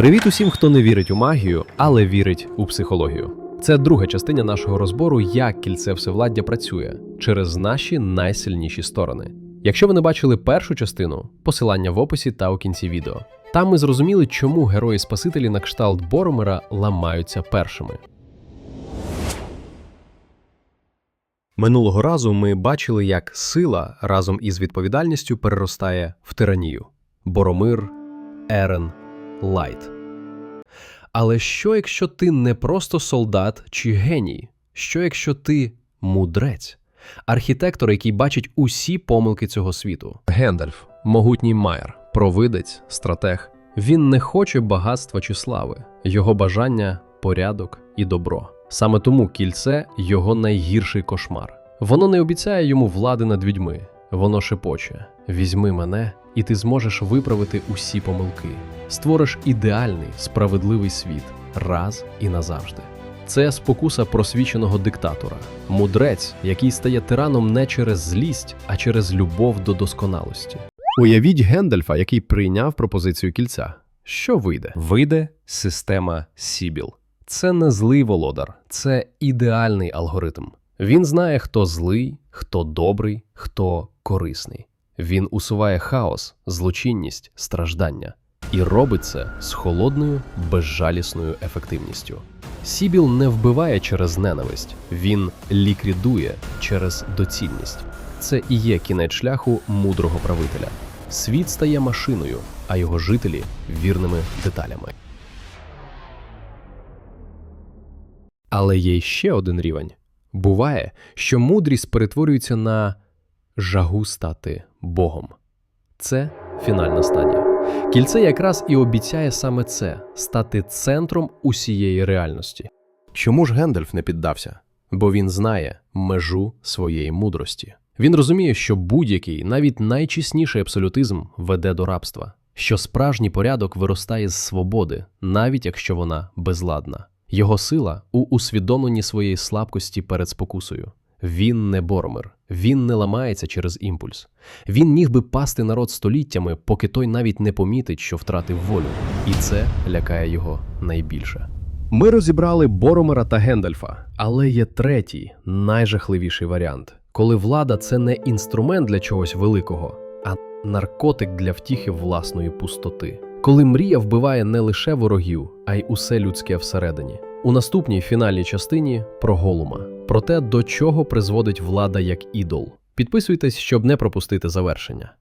Привіт усім, хто не вірить у магію, але вірить у психологію. Це друга частина нашого розбору, як кільце всевладдя працює через наші найсильніші сторони. Якщо ви не бачили першу частину, посилання в описі та у кінці відео. Там ми зрозуміли, чому герої Спасителі на кшталт Боромера ламаються першими. Минулого разу ми бачили, як сила разом із відповідальністю переростає в тиранію. Боромир, Ерен, Лайт. Але що якщо ти не просто солдат чи геній? Що якщо ти мудрець? Архітектор, який бачить усі помилки цього світу. Гендальф, могутній майер, провидець, стратег. Він не хоче багатства чи слави, його бажання порядок і добро. Саме тому кільце його найгірший кошмар. Воно не обіцяє йому влади над людьми, воно шепоче: візьми мене, і ти зможеш виправити усі помилки. Створиш ідеальний, справедливий світ раз і назавжди. Це спокуса просвіченого диктатора, мудрець, який стає тираном не через злість, а через любов до досконалості. Уявіть Гендальфа, який прийняв пропозицію кільця. Що вийде? Вийде система Сібіл. Це не злий володар, це ідеальний алгоритм. Він знає, хто злий, хто добрий, хто корисний. Він усуває хаос, злочинність, страждання і робить це з холодною, безжалісною ефективністю. Сібіл не вбиває через ненависть, він ліквідує через доцільність. Це і є кінець шляху мудрого правителя. Світ стає машиною, а його жителі вірними деталями. Але є ще один рівень. Буває, що мудрість перетворюється на жагу стати Богом. Це фінальна стадія. Кільце якраз і обіцяє саме це стати центром усієї реальності. Чому ж Гендальф не піддався? Бо він знає межу своєї мудрості. Він розуміє, що будь-який, навіть найчесніший абсолютизм веде до рабства, що справжній порядок виростає з свободи, навіть якщо вона безладна. Його сила у усвідомленні своєї слабкості перед спокусою. Він не Боромир, він не ламається через імпульс. Він міг би пасти народ століттями, поки той навіть не помітить, що втратив волю, і це лякає його найбільше. Ми розібрали Боромира та Гендальфа, але є третій, найжахливіший варіант, коли влада це не інструмент для чогось великого, а наркотик для втіхи власної пустоти. Коли мрія вбиває не лише ворогів, а й усе людське всередині. У наступній фінальній частині про Голума, про те, до чого призводить влада як ідол. Підписуйтесь, щоб не пропустити завершення.